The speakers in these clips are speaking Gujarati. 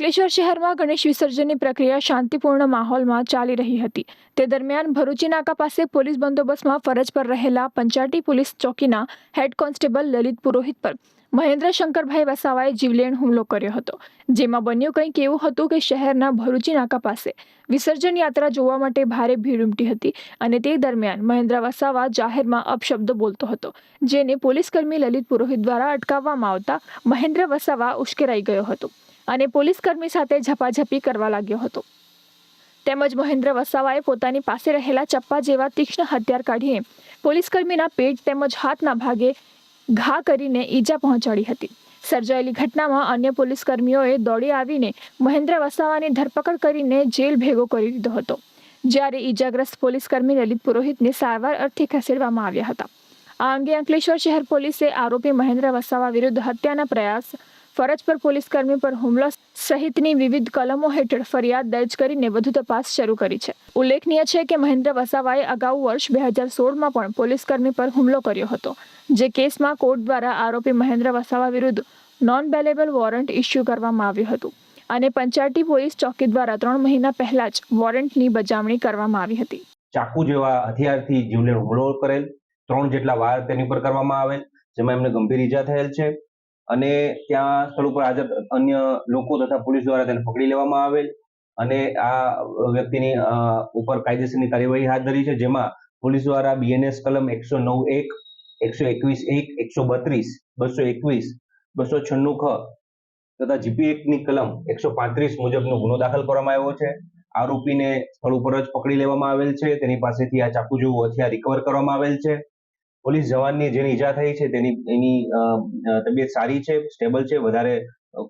અંકલેશ્વર શહેરમાં ગણેશ વિસર્જનની પ્રક્રિયા શાંતિપૂર્ણ માહોલમાં ચાલી રહી હતી. તે દરમિયાન ભરૂચી નાકા પાસે પોલીસ બંદોબસ્તમાં ફરજ પર રહેલા પંચાટી પોલીસ ચોકીના હેડ કોન્સ્ટેબલ લલિત પુરોહિત પર મહેન્દ્ર શંકરભાઈ વસાવાએ જીવલેણ હુમલો કર્યો હતો. જેમાં બન્યું કંઈક એવું હતું કે શહેરના ભરૂચી નાકા પાસે વિસર્જન યાત્રા જોવા માટે ભારે ભીડ ઉમટી હતી અને તે દરમિયાન મહેન્દ્ર વસાવા જાહેરમાં અપશબ્દો બોલતો હતો, જેને પોલીસકર્મી લલિત પુરોહિત દ્વારા અટકાવવામાં આવતા મહેન્દ્ર વસાવા ઉશ્કેરાઈ ગયો હતો. અને પોલીસકર્મી સાથે ઝપાઝપી કરવા લાગ્યો હતો. તેમજ મહેન્દ્ર વસાવાએ પોતાની પાસે રહેલા ચપ્પા જેવા તીક્ષ્ણ હથિયાર કાઢીને પોલીસકર્મીના પેટ તેમજ હાથના ભાગે ઘા કરીને ઈજા પહોંચાડી હતી. સર્જાયેલી ઘટનામાં અન્ય પોલીસકર્મીઓએ દોડી આવીને મહેન્દ્ર વસાવાની ધરપકડ કરીને જેલ ભેગો કરી દીધો હતો. જ્યારે ઈજાગ્રસ્ત પોલીસકર્મી લલિત પુરોહિતને સારવાર અર્થે ખસેડવામાં આવ્યા હતા. આ અંગે અંકલેશ્વર શહેર પોલીસે આરોપી મહેન્દ્ર વસાવા વિરુદ્ધ હત્યાના પ્રયાસ ફરજ પર પોલીસકર્મી પર હુમલો સહિતની વિવિધ કલમો હેઠળ ફરિયાદ દર્જ કરીને વધુ તપાસ શરૂ કરી છે. ઉલ્લેખનીય છે કે મહેન્દ્ર વસાવાએ અગાઉ વર્ષ બે હજાર સોળમાં પણ પોલીસકર્મી પર હુમલો કર્યો હતો, જે કેસમાં કોર્ટ દ્વારા આરોપી મહેન્દ્ર વસાવા વિરુદ્ધ નોન બેલેબલ વોરંટ ઇસ્યુ કરવામાં આવ્યું હતું અને પંચાયતી પોલીસ ચોકી દ્વારા ત્રણ મહિના પહેલા જ વોરંટની બજાવણી કરવામાં આવી હતી. ચાકુ જેવા હથિયારથી જીવલેણ હુમલો કરેલ, ત્રણ જેટલા વાર તેની પર કરવામાં આવેલ, જેમાં એમને ગંભીર ઈજા થયેલ છે. અને ત્યાં સ્થળ ઉપર હાજર અન્ય લોકો તથા પોલીસ દ્વારા તેને પકડી લેવામાં આવેલ અને આ વ્યક્તિની ઉપર કાયદેસરની કાર્યવાહી હાથ ધરી છે, જેમાં પોલીસ દ્વારા બીએનએસ કલમ એકસો નવ એક, એકસો એકવીસ એક, એકસો બત્રીસ, બસો એકવીસ, બસો છન્નું ખ તથા જીપી એકની કલમ એકસો પાંત્રીસ મુજબનો ગુનો દાખલ કરવામાં આવ્યો છે. આરોપીને સ્થળ ઉપર જ પકડી લેવામાં આવેલ છે. તેની પાસેથી આ ચાકુ જેવું હથિયાર રિકવર કરવામાં આવેલ છે. પોલીસ જવાનની જેની ઈજા થઈ છે, તેની, એની તબિયત સારી છે, સ્ટેબલ છે, વધારે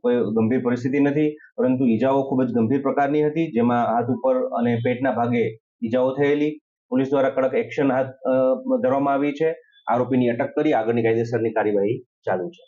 કોઈ ગંભીર પરિસ્થિતિ નથી, પરંતુ ઈજાઓ ખૂબ જ ગંભીર પ્રકારની હતી, જેમાં હાથ ઉપર અને પેટના ભાગે ઈજાઓ થયેલી. પોલીસ દ્વારા કડક એક્શન હાથ ધરવામાં આવી છે. આરોપીની અટક કરી આગળની કાયદેસરની કાર્યવાહી ચાલુ છે.